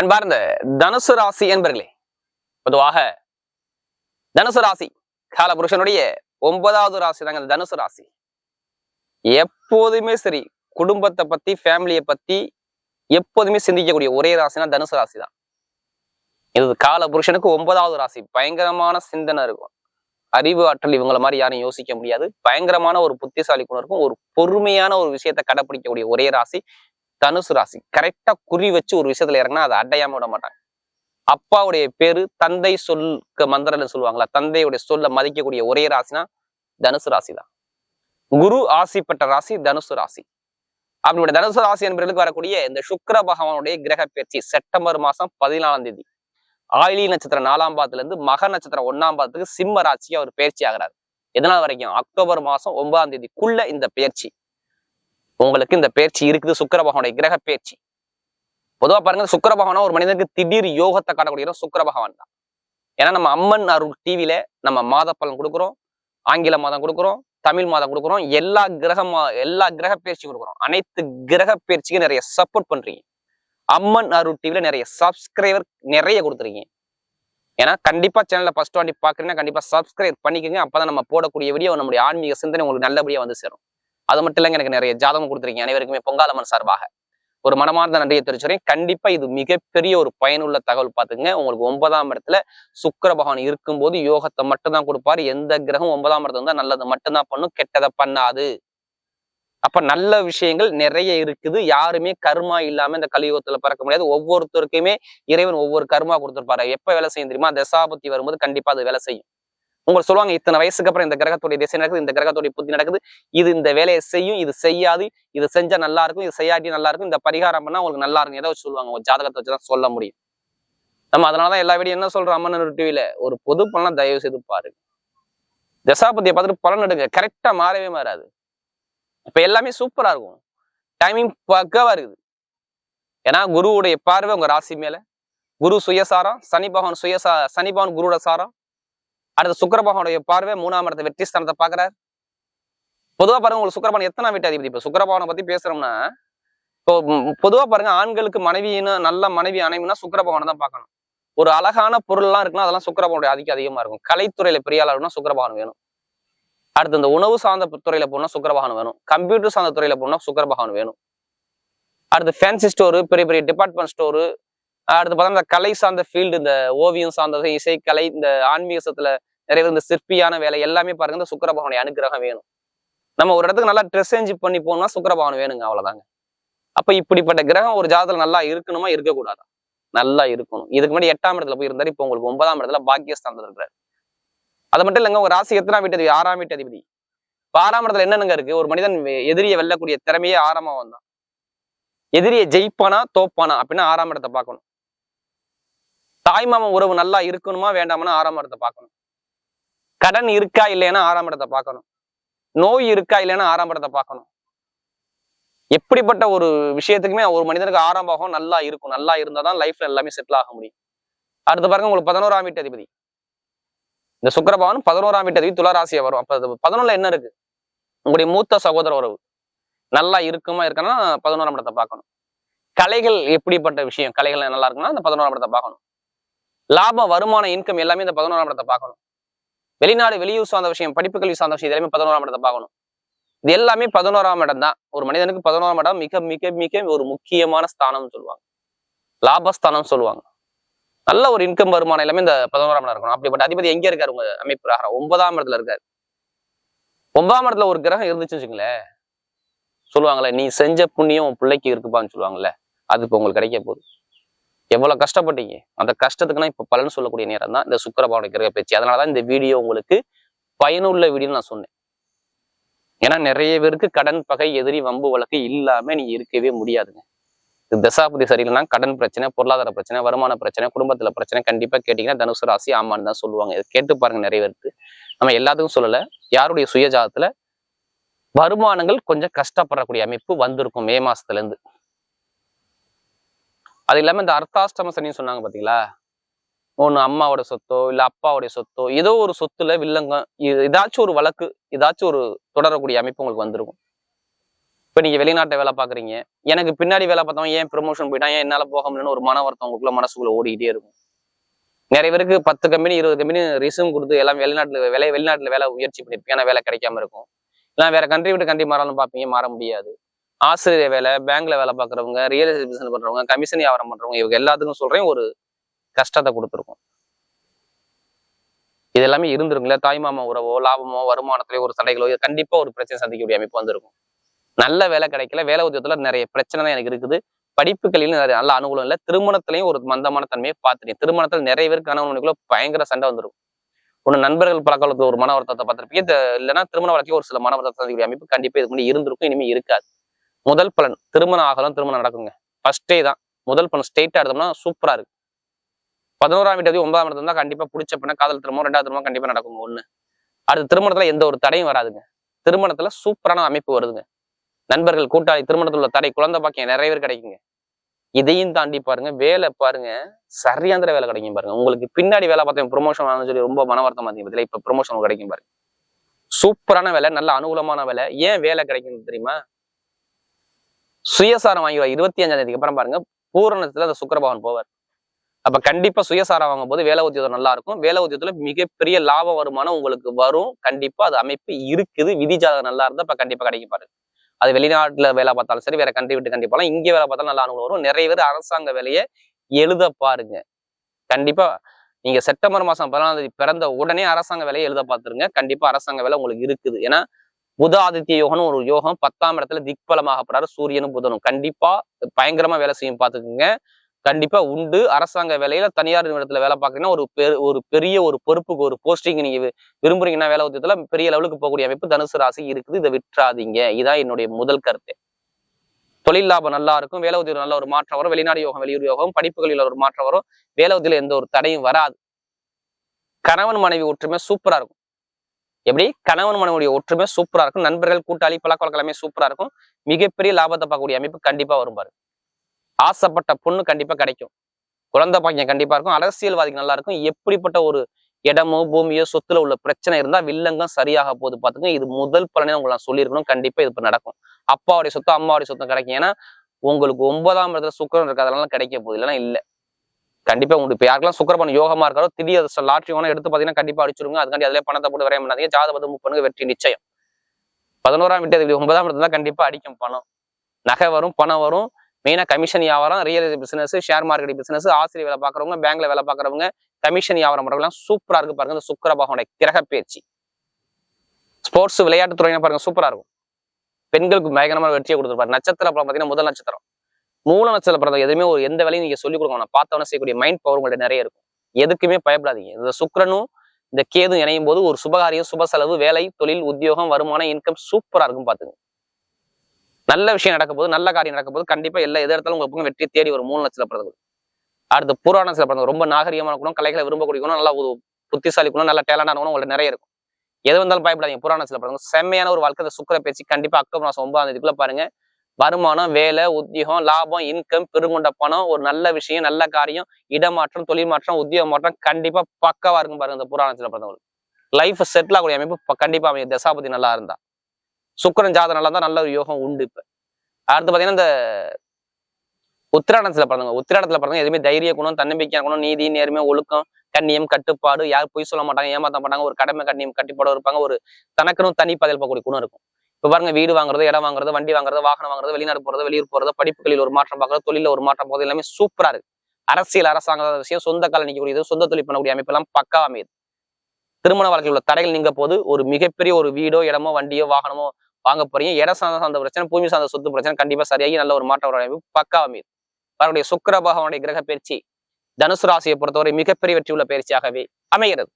அன்பார்ந்த தனுசு ராசி என்பர்களே பொதுவாக தனுசு ராசி காலபுருஷனுடைய ஒன்பதாவது ராசி தாங்க தனுசு ராசி. எப்போதுமே சரி குடும்பத்தை பத்தி ஃபேமிலியை பத்தி எப்போதுமே சிந்திக்கக்கூடிய ஒரே ராசினா தனுசு ராசி தான் இது கால புருஷனுக்கு ஒன்பதாவது ராசி பயங்கரமான சிந்தனை இருக்கும். அறிவு ஆற்றல் இவங்களை மாதிரி யாரும் யோசிக்க முடியாது. பயங்கரமான ஒரு புத்திசாலி குணம் இருக்கும் ஒரு பொறுமையான ஒரு விஷயத்தை கடைப்பிடிக்கக்கூடிய ஒரே ராசி. தனுசு ராசி. கரெக்டா குறி வச்சு ஒரு விஷயத்துல இறங்கினா அதை அடையாம விட மாட்டாங்க. அப்பாவுடைய பேரு தந்தை சொல்லுக்கு மந்திரம்னு சொல்லுவாங்களா தந்தையுடைய சொல்ல மதிக்கக்கூடிய ஒரே ராசினா தனுசு ராசி தான் குரு ஆசி ராசி தனுசு ராசி. அப்படிப்பட்ட தனுசு ராசி என்பவர்களுக்கு வரக்கூடிய இந்த சுக்கர பகவானுடைய கிரக பயிற்சி செப்டம்பர் மாசம் பதினாலாம் தேதி. ஆயிலி நட்சத்திரம் நாலாம் பாதத்துல இருந்து மக நட்சத்திரம் ஒன்னாம் பாதத்துக்கு சிம்ம ராசிக்கு அவர் பயிற்சி ஆகிறார். எதனால் வரைக்கும்? அக்டோபர் மாசம் ஒன்பதாம் தேதிக்குள்ள இந்த பயிற்சி. உங்களுக்கு இந்த பயிற்சி இருக்குது சுக்கர பகவானுடைய கிரக பயிற்சி பொதுவா பாருங்க சுக்கர பகவானா ஒரு மனிதனுக்கு திடீர் யோகத்தை காட்டக்கூடிய சுக்கர பகவான் தான். ஏன்னா நம்ம அம்மன் அருள் டிவில நம்ம மாத பலன் கொடுக்குறோம் ஆங்கில மாதம் கொடுக்குறோம் தமிழ் மாதம் கொடுக்குறோம் எல்லா கிரக மா- எல்லா கிரக பயிற்சி கொடுக்குறோம். அனைத்து கிரக பயிற்சிக்கும் நிறைய சப்போர்ட் பண்றீங்க. அம்மன் அருள் டிவில நிறைய சப்ஸ்கிரைபர் நிறைய கொடுத்துருக்கீங்க. ஏன்னா கண்டிப்பா சேனல்ல ஃபர்ஸ்ட் வாண்டி பாக்குறீங்கன்னா கண்டிப்பா சப்ஸ்கிரைப் பண்ணிக்கோங்க. அப்பதான் நம்ம போடக்கூடிய வீடியோ நம்முடைய ஆன்மீக சிந்தனை உங்களுக்கு நல்லபடியா வந்து சேரும். அது மட்டும் இல்லைங்க எனக்கு நிறைய ஜாதகம் கொடுத்துருக்கீங்க. அனைவருக்குமே பொங்காலம்மன் சார்பாக. ஒரு மனமார்ந்த நன்றியை தெரிவிச்சுறேன் கண்டிப்பா இது மிகப்பெரிய ஒரு பயனுள்ள தகவல் பாத்துங்க உங்களுக்கு ஒன்பதாம் இடத்துல சுக்கர பகவான் இருக்கும்போது யோகத்தை மட்டும்தான் கொடுப்பாரு. எந்த கிரகம் ஒன்பதாம் இடத்துல இருந்தா நல்லது மட்டும்தான் பண்ணும் கெட்டதை பண்ணாது. அப்ப நல்ல விஷயங்கள் நிறைய இருக்குது. யாருமே கர்மா இல்லாம இந்த கலியுகத்துல பறக்க முடியாது. ஒவ்வொருத்தருக்குமே இறைவன் ஒவ்வொரு கர்மா கொடுத்துருப்பாரு. எப்ப வேலை செய்யும் தெரியுமா? தசாபத்தி வரும்போது கண்டிப்பா அது வேலை செய்யும். உங்களுக்கு சொல்லுவாங்க இத்தனை வயசுக்கு அப்புறம் இந்த கிரகத்துடைய திசை நடக்குது இந்த கிரகத்துடைய புத்தி நடக்குது. இது இந்த வேலையை செய்யும் இது செய்யாது இது செஞ்சா நல்லா இருக்கும் இது செய்யாட்டி நல்லா இருக்கும் இந்த பரிகாரம் பண்ணா உங்களுக்கு நல்லா இருக்கும். ஏதோ சொல்லுவாங்க ஒரு ஜாதகத்தை வச்சுதான் சொல்ல முடியும். நம்ம அதனாலதான் எல்லா வீடியும் என்ன சொல்றோம் அம்மன் டிவியில ஒரு பொது பலன் தயவு செய்து பாருங்க. தசாபதியை பார்த்துட்டு பலன் எடுங்க. கரெக்டா மாறவே மாறாது. இப்ப எல்லாமே சூப்பரா இருக்கும். டைமிங் பக்கவா இருக்குது. ஏன்னா குருவுடைய பார்வை உங்க ராசி மேல. குரு சுயசாரம் சனி பகவான் சுயசா சனி பகவான் குருவோட சாரம். அடுத்து சுக்கரபகவனுடைய பார்வை மூணாம் இடத்த வெற்றி ஸ்தானத்தை பாக்குறாரு பொதுவா பாருங்க உங்களுக்கு சுக்கிர எத்தனை வீட்டு அதிபதி? இப்ப சுக்கரபவனை பத்தி பேசுறோம்னா இப்போ பொதுவா பாருங்க ஆண்களுக்கு மனைவின்னு நல்ல மனைவி அணைவுனா சுக்கரபவனை தான் பார்க்கணும். ஒரு அழகான பொருள்லாம் இருக்குன்னா அதெல்லாம் சுக்கரபவனுடைய அதிக அதிகமா இருக்கும். கலைத்துறையில பெரிய ஆளுனா சுக்கரபவன் வேணும். அடுத்து இந்த உணவு சார்ந்த துறையில போனா சுக்கிர வேணும். கம்ப்யூட்டர் சார்ந்த துறையில போனா சுக்கிர வேணும். அடுத்து ஃபேன்சி ஸ்டோரு பெரிய பெரிய டிபார்ட்மெண்ட் ஸ்டோரு அடுத்து பார்த்தா இந்த கலை சார்ந்த ஃபீல்டு இந்த ஓவியம் சார்ந்த இசை கலை இந்த ஆன்மீகத்துல நிறைய இந்த சிற்பியான வேலை எல்லாமே பாருங்க இந்த சுக்கிர அனுகிரகம் வேணும். நம்ம ஒரு இடத்துக்கு நல்லா ட்ரெஸ் சேஞ்ச் பண்ணி போகணும்னா சுக்கிர வேணுங்க அவ்வளவுதாங்க. அப்ப இப்படிப்பட்ட கிரகம் ஒரு ஜாதத்துல நல்லா இருக்கணுமா இருக்கக்கூடாதா? நல்லா இருக்கணும். இதுக்கு முன்னாடி எட்டாம் இடத்துல போய் இருந்தாரு இப்போ உங்களுக்கு ஒன்பதாம் இடத்துல பாக்கியஸ்தானத்துல இருக்கிறாரு அது மட்டும் இல்லைங்க ஒரு ராசி எத்தனாம் வீட்டு அதிபதி ஆறாம் வீட்டு அதிபதி? ஆறாம் இடத்துல என்னென்னங்க இருக்கு? ஒரு மனிதன் எதிரியை வெல்லக்கூடிய திறமையே ஆறாமா வந்தான் எதிரியை ஜெயிப்பானா தோப்பானா? அப்படின்னா ஆறாம் இடத்தை பார்க்கணும். தாய்மாமன் உறவு நல்லா இருக்கணுமா வேண்டாமனா ஆறாம் இடத்தை பார்க்கணும். கடன் இருக்கா இல்லைன்னா ஆறாம் இடத்தை பார்க்கணும். நோய் இருக்கா இல்லைன்னா ஆறாம் இடத்தை பார்க்கணும். எப்படிப்பட்ட ஒரு விஷயத்துக்குமே ஒரு மனிதனுக்கு ஆறாம் பாகம் நல்லா இருக்கும். நல்லா இருந்தாதான் லைஃப்ல எல்லாமே செட்டில் ஆக முடியும். அடுத்து பாருங்க உங்களுக்கு பதினோராம் வீட்டு அதிபதி. இந்த சுக்கரபவன் பதினோராம் வீட்டு அதிபதி துளாராசியா வரும். அப்ப பதினொன்றுல பதினொன்னுல என்ன இருக்கு? உங்களுடைய மூத்த சகோதர உறவு. நல்லா இருக்குமா இருக்கனா? பதினோராம் இடத்தை பார்க்கணும். கலைகள் எப்படிப்பட்ட விஷயம்? கலைகள் நல்லா இருக்குன்னா அந்த பதினோராம் இடத்தை பார்க்கணும். லாபம் வருமான இன்கம் எல்லாமே இந்த பதினோராம் இடத்தை பார்க்கணும். வெளிநாடு வெளியூர் சார்ந்த விஷயம் படிப்பு கல்வி சார்ந்த விஷயம் இது எல்லாமே பதினோராம் இடத்தை பார்க்கணும். இது எல்லாமே பதினோராம் இடம் தான். ஒரு மனிதனுக்கு பதினோராம் இடம் மிக மிக மிக ஒரு முக்கியமான ஸ்தானம்னு சொல்லுவாங்க. லாபஸ்தானம் சொல்லுவாங்க. நல்ல ஒரு இன்கம் வருமானம் எல்லாமே இந்த பதினோராம் இடம் இருக்கணும். அப்படிப்பட்ட அதிபதி எங்க இருக்காரு? உங்க அமைப்பு பிரகாரம் ஒன்பதாம் இடத்துல இருக்காரு. ஒன்பதாம் இடத்துல ஒரு கிரகம் இருந்துச்சுன்னு வச்சுங்களேன் சொல்லுவாங்களே நீ செஞ்ச புண்ணியம் உன் பிள்ளைக்கு இருக்குப்பான்னு சொல்லுவாங்கல்ல அது இப்போ உங்களுக்கு கிடைக்க போகுது. எவ்வளவு கஷ்டப்பட்டீங்க? அந்த கஷ்டத்துக்குன்னா இப்ப பலன் சொல்லக்கூடிய நேரம் தான் இந்த சுக்கரபாவனை கிரக பேச்சு அதனாலதான் இந்த வீடியோ உங்களுக்கு பயனுள்ள வீடியோ நான் சொன்னேன். ஏன்னா நிறைய பேருக்கு கடன் பகை எதிரி வம்பு வழக்கு இல்லாம நீ இருக்கவே முடியாதுங்க. இது தசாபதி சரியில்லைன்னா கடன் பிரச்சனை பொருளாதார பிரச்சனை வருமான பிரச்சனை குடும்பத்துல பிரச்சனை கண்டிப்பா கேட்டீங்கன்னா தனுசு ராசி ஆமான்னு தான் சொல்லுவாங்க. இதை கேட்டு பாருங்க நிறைய பேருக்கு. நம்ம எல்லாத்துக்கும் சொல்லல யாருடைய சுயஜாதத்துல வருமானங்கள் கொஞ்சம் கஷ்டப்படக்கூடிய அமைப்பு வந்திருக்கும் மே மாசத்துல இருந்து அது இல்லாமல் இந்த அர்த்தாஷ்டம சனின்னு சொன்னாங்க பார்த்தீங்களா ஒன்று அம்மாவோட சொத்தோ இல்லை அப்பாவோடைய சொத்தோ ஏதோ ஒரு சொத்துல வில்லங்கம் ஏதாச்சும் ஒரு வழக்கு ஏதாச்சும் ஒரு தொடரக்கூடிய அமைப்பு உங்களுக்கு வந்திருக்கும். இப்போ நீங்கள் வெளிநாட்டை வேலை பார்க்குறீங்க எனக்கு பின்னாடி வேலை பார்த்தவங்க ஏன் ப்ரொமோஷன் போயிட்டான் ஏன் என்னால் போக முடியலன்னு ஒரு மன வருத்தம் உங்களுக்குள்ள மனசுக்குள்ள ஓடிக்கிட்டே இருக்கும். நிறைய பேருக்கு பத்து கம்பெனி இருபது கம்பெனி ரிசூம் கொடுத்து எல்லாம் வெளிநாட்டில் வேலை வெளிநாட்டில் வேலை முயற்சி பண்ணியிருப்பீங்க ஆனா வேலை கிடைக்காம இருக்கும். இல்லை வேற கண்ட்ரி விட்டு கண்ட்ரி மாறலாம் பார்ப்பீங்க மாற முடியாது. ஆசிரியர் வேலை பேங்க்ல வேலை பார்க்குறவங்க ரியல் எஸ்டேட் பிசினஸ் பண்றவங்க கமிஷன் வியாபாரம் பண்றவங்க இவங்க எல்லாத்துக்கும் சொல்றேன் ஒரு கஷ்டத்தை கொடுத்துருக்கும். இது எல்லாமே இருந்திருக்குல்ல தாய்மாமா உறவோ லாபமோ வருமானத்திலேயோ ஒரு தடைகளோ கண்டிப்பா ஒரு பிரச்சனை சந்திக்கக்கூடிய அமைப்பு வந்திருக்கும். நல்ல வேலை கிடைக்கல வேலை உத்தியோகத்துல நிறைய பிரச்சனை தான் எனக்கு இருக்குது. படிப்புகளிலும் நிறைய நல்ல அனுகூலம் இல்லை. திருமணத்திலையும் ஒரு மந்தமான தன்மையை பார்த்துட்டேன். திருமணத்தில் நிறைய பேர் கணவனுக்குள்ள பயங்கர சண்டை வந்துடும் ஒன்று நண்பர்கள் பழக்கத்தில் ஒரு மன வருத்தத்தை பார்த்துருப்பீங்க. இல்லைன்னா திருமண வழக்கில் ஒரு சில மன வருத்தத்தை சந்திக்கக்கூடிய அமைப்பு கண்டிப்பா இது முன்னாடி இருந்திருக்கும் இனிமே இருக்காது. முதல் பலன். திருமணம் ஆகலாம் திருமணம் நடக்குங்க. ஃபர்ஸ்டே தான். முதல் பலன். ஸ்ட்ரெயிட்டா எடுத்தோம்னா சூப்பரா இருக்கு. பதினோராம் வீட்டு ஒன்பதாம் இடத்துல தான் கண்டிப்பா பிடிச்ச பண்ண காதல் திருமணம் ரெண்டாவது திருமணம் கண்டிப்பா நடக்குங்க ஒண்ணு. அடுத்து திருமணத்துல எந்த ஒரு தடையும் வராதுங்க. திருமணத்துல சூப்பரான அமைப்பு வருதுங்க. நண்பர்கள் கூட்டாளி திருமணத்துல உள்ள தடை குழந்தை பாக்கியம் நிறைய பேர் கிடைக்குங்க. இதையும் தாண்டி பாருங்க வேலை பாருங்க சரியாந்திர வேலை கிடைக்கும் பாருங்க. உங்களுக்கு பின்னாடி வேலை பார்த்தேன் ப்ரொமோஷன் ஆனு சொல்லி ரொம்ப மன வருத்தம் பார்த்தீங்க இப்ப ப்ரொமோஷன் கிடைக்கும் பாருங்க. சூப்பரான வேலை நல்ல அனுகூலமான வேலை. ஏன் வேலை கிடைக்கும் தெரியுமா? சுயசாரம் வாங்கிடுவார் இருபத்தி அஞ்சாம் தேதிக்கு அப்புறம் பாருங்க பூரணத்துல அந்த சுக்கரபவன் போவார். அப்ப கண்டிப்பா சுயசாரம் வாங்கும் போது வேலை உத்தியோகம் நல்லா இருக்கும். வேலை உத்தியோகத்துல மிகப்பெரிய லாப வருமானம் உங்களுக்கு வரும். கண்டிப்பா அது அமைப்பு இருக்குது. விதி ஜாதகம் நல்லா இருந்தா இப்ப கண்டிப்பா கிடைக்கும் பாருங்க அது வெளிநாட்டுல வேலை பார்த்தாலும் சரி வேற கண்ட்ரி விட்டு கண்டிப்பா இங்க வேலை பார்த்தாலும் நல்லா அனுகூலம் வரும். நிறைய பேர் அரசாங்க வேலையை எழுத பாருங்க. கண்டிப்பா நீங்க செப்டம்பர் மாசம் பதினாலாம் தேதி பிறந்த உடனே அரசாங்க வேலையை எழுத பார்த்துருங்க. கண்டிப்பா அரசாங்க வேலை உங்களுக்கு இருக்குது. ஏன்னா புதாதித்ய யோகம்னு ஒரு யோகம் பத்தாம் இடத்துல திக்பலமாக போறாரு சூரியனும் புதனும். கண்டிப்பா பயங்கரமா வேலை செய்யும் பார்த்துக்குங்க. கண்டிப்பா உண்டு. அரசாங்க வேலையில தனியார் நிறுவனத்துல வேலை பாக்குறீங்கன்னா ஒரு பெரு ஒரு பெரிய ஒரு பொறுப்புக்கு ஒரு போஸ்டிங் நீங்க விரும்புறீங்கன்னா வேலை உத்தியத்துல பெரிய லெவலுக்கு போகக்கூடிய அமைப்பு தனுசு ராசி இருக்குது. இதை விட்டுறாதீங்க. இதான் என்னுடைய முதல் கருத்து. தொழில் லாபம் நல்லா இருக்கும். வேலை உத்தியோகம் நல்ல ஒரு மாற்றம் வரும். வெளிநாடு யோகம் வெளியூர் யோகம் படிப்புகளில் ஒரு மாற்றம் வரும். வேலை உத்தியில எந்த ஒரு தடையும் வராது. கணவன் மனைவி ஒற்றுமை சூப்பரா இருக்கும். எப்படி? கணவன் மனைவியுடைய ஒற்றுமை சூப்பரா இருக்கும். நண்பர்கள் கூட்டாளி பழக்கவழக்கம் எல்லாமே சூப்பரா இருக்கும். மிகப்பெரிய லாபத்தை பார்க்கக்கூடிய அமைப்பு கண்டிப்பா வரும் பாரு. ஆசைப்பட்ட பொண்ணு கண்டிப்பா கிடைக்கும். குழந்தை பாக்கியம் கண்டிப்பா இருக்கும். அரசியல்வாதிக்கு நல்லா இருக்கும். எப்படிப்பட்ட ஒரு இடமோ பூமியோ சொத்துல உள்ள பிரச்சனை இருந்தா வில்லங்கம் சரியாக போகுது பாத்துங்க இது முதல் பலனே உங்களை நான் சொல்லியிருக்கணும். கண்டிப்பா இது இப்ப நடக்கும். அப்பாவுடைய சொத்தம் அம்மாவுடைய சொத்தம் கிடைக்கும். ஏன்னா உங்களுக்கு ஒன்பதாம் இடத்துல சுக்கரம் இருக்கு அதெல்லாம் கிடைக்க போகுது. இல்லைன்னா இல்லை. கண்டிப்பா உங்களுக்கு இப்போ யாருக்கெல்லாம் சுக்கரபன் யோகமா இருக்காரோ திடீர் லாட்ரி ஒன்று எடுத்து பாத்தீங்கன்னா கண்டிப்பா அடிச்சிருங்க. அதுக்காண்டி அதிலே பணத்தை போட்டு வரைய பண்ணாதீங்க. ஜாதபதம் பண்ணுங்க வெற்றி நிச்சயம். பதினோராம் வீட்டு ஒன்பதாம் இடத்துல கண்டிப்பா அடிக்கும் பணம். நகை வரும் பணம் வரும். மெயினா கமிஷன் வியாபாரம் real estate business share market business ஆசிரியர் வேலை பாக்குறவங்க பேங்க்ல வேலை பாக்குறவங்க கமிஷன் வியாபாரம் பண்றவங்க சூப்பரா இருக்கு பாருங்க இந்த சுக்கர பகவானுடைய கிரக பேச்சு. ஸ்போர்ட்ஸ் விளையாட்டு துறையின பாருங்க சூப்பரா இருக்கும். பெண்களுக்கு பயங்கரமான வெற்றியை கொடுத்துருப்பாரு. நட்சத்திரம் பார்த்தீங்கன்னா முதல் நட்சத்திரம். மூல நட்சத்திர பிறந்த எதுவுமே ஒரு எந்த வேலையும் நீங்க சொல்லிக் கொடுக்க வேணாம். பார்த்தவன செய்யக்கூடிய மைண்ட் பவர் உங்கள்ட்ட நிறைய இருக்கும். எதுக்குமே பயப்படாதீங்க. இந்த சுக்கரனும் இந்த கேதும் இணையும் போது ஒரு சுபகாரியம் சுப செலவு வேலை தொழில் உத்தியோகம் வருமானம் இன்கம் சூப்பரா இருக்கும் பாத்துங்க நல்ல விஷயம் நடக்கும்போது நல்ல காரியம் நடக்கும்போது கண்டிப்பா எல்லா எது இடத்தாலும் உங்களுக்கு வெற்றியை தேடி வரும். மூணு லட்சத்துல பிறந்தது அடுத்து புராண சில பிறந்தவங்க. ரொம்ப நாகரிகமான குணம் கலைகளை விரும்பக்கூடிய குணம் நல்ல புத்திசாலி குணம் நல்ல டேலண்டான குணம் உங்களுக்கு நிறைய இருக்கும். எது வந்தாலும் பயப்படாதீங்க. புராண சில பிறந்தவங்க. செம்மையான ஒரு வாழ்க்கை. இந்த சுக்கர பேச்சு கண்டிப்பா அக்டோபர் மாசம் ஒன்பதாம் தேதிக்குள்ள பாருங்க. வருமானம் வேலை உத்தியோகம் லாபம் இன்கம் பெருங்கொண்ட பணம் ஒரு நல்ல விஷயம் நல்ல காரியம் இடமாற்றம் தொழில் மாற்றம் உத்தியோக மாற்றம் கண்டிப்பா பக்கவா இருக்கும் பாருங்க இந்த புராணத்துல பிறந்தவர்கள். லைஃப் செட்டில் ஆகக்கூடிய அமைப்பு கண்டிப்பா அமையும். தசாபதி நல்லா இருந்தா. சுக்கரன் ஜாதகம் நல்லா இருந்தா நல்ல ஒரு யோகம் உண்டு இப்ப. அடுத்து பாத்தீங்கன்னா இந்த உத்திராடத்துல பிறந்தவங்க. உத்திராடத்துல பிறந்தவங்க எதுவுமே தைரிய குணம் தன்னம்பிக்கையா குணம் நீதி நேர்மை ஒழுக்கம் கண்ணியம் கட்டுப்பாடு யார் பொய் சொல்ல மாட்டாங்க ஏமாத்த மாட்டாங்க ஒரு கடமை கண்ணியம் கட்டுப்பாடு இருப்பாங்க ஒரு தனக்குன்னு தனி பதில் போகக்கூடிய குணம் இருக்கும். இப்போ பாருங்க வீடு வாங்குறது இடம் வாங்குறது வண்டி வாங்குறது வாகனம் வாங்குறது வெளிநாடு போறது வெளியூர் போறது படிப்புகளில் ஒரு மாற்றம் பார்க்கறது தொழில ஒரு மாற்றம் போகிறது எல்லாமே சூப்பரா இருக்கு. அரசியல் அரசாங்க விஷயம் சொந்த கால நிற்கக்கூடியது சொந்த தொழில் பண்ணக்கூடிய அமைப்பு எல்லாம் பக்கா அமையுது. திருமண வாழ்க்கையில் உள்ள தடைகள் நீங்க போது ஒரு மிகப்பெரிய ஒரு வீடோ இடமோ வண்டியோ வாகனமோ வாங்க போறீங்க. இடம் சார்ந்த சார்ந்த பிரச்சனை பூமி சார்ந்த சொத்து பிரச்சனை கண்டிப்பா சரியாகி நல்ல ஒரு மாற்றம் வர அமைப்பு பக்கா அமையுது. அவருடைய சுக்கர பகவானுடைய கிரக பயிற்சி தனுசு ராசியை பொறுத்தவரை மிகப்பெரிய வெற்றி உள்ள பயிற்சியாகவே அமைகிறது.